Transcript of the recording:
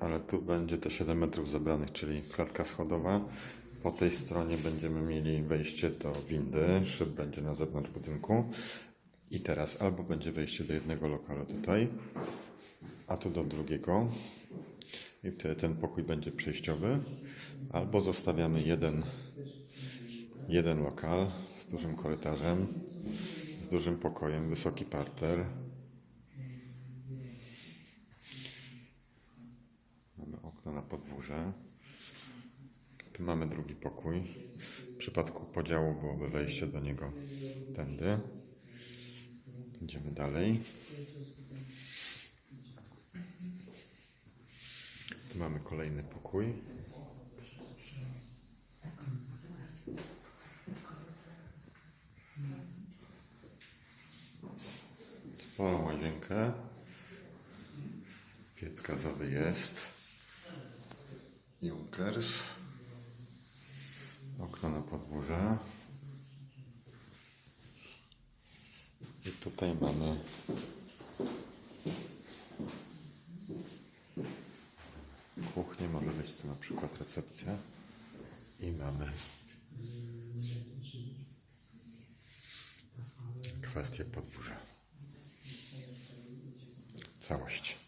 ale tu będzie te 7 metrów zebranych, czyli klatka schodowa. Po tej stronie będziemy mieli wejście do windy, szyb będzie na zewnątrz budynku. I teraz albo będzie wejście do jednego lokalu tutaj, a tu do drugiego. I wtedy ten pokój będzie przejściowy. Albo zostawiamy jeden, jeden lokal z dużym korytarzem, z dużym pokojem, wysoki parter. Mamy okno na podwórze. Tu mamy drugi pokój. W przypadku podziału byłoby wejście do niego tędy. Idziemy dalej. Tu mamy kolejny pokój. Sporą łazienkę. Piec gazowy jest. Junkers. Okno na podwórze. I tutaj mamy kuchnię, może być to na przykład recepcja. I mamy kwestię podwórza. Całość.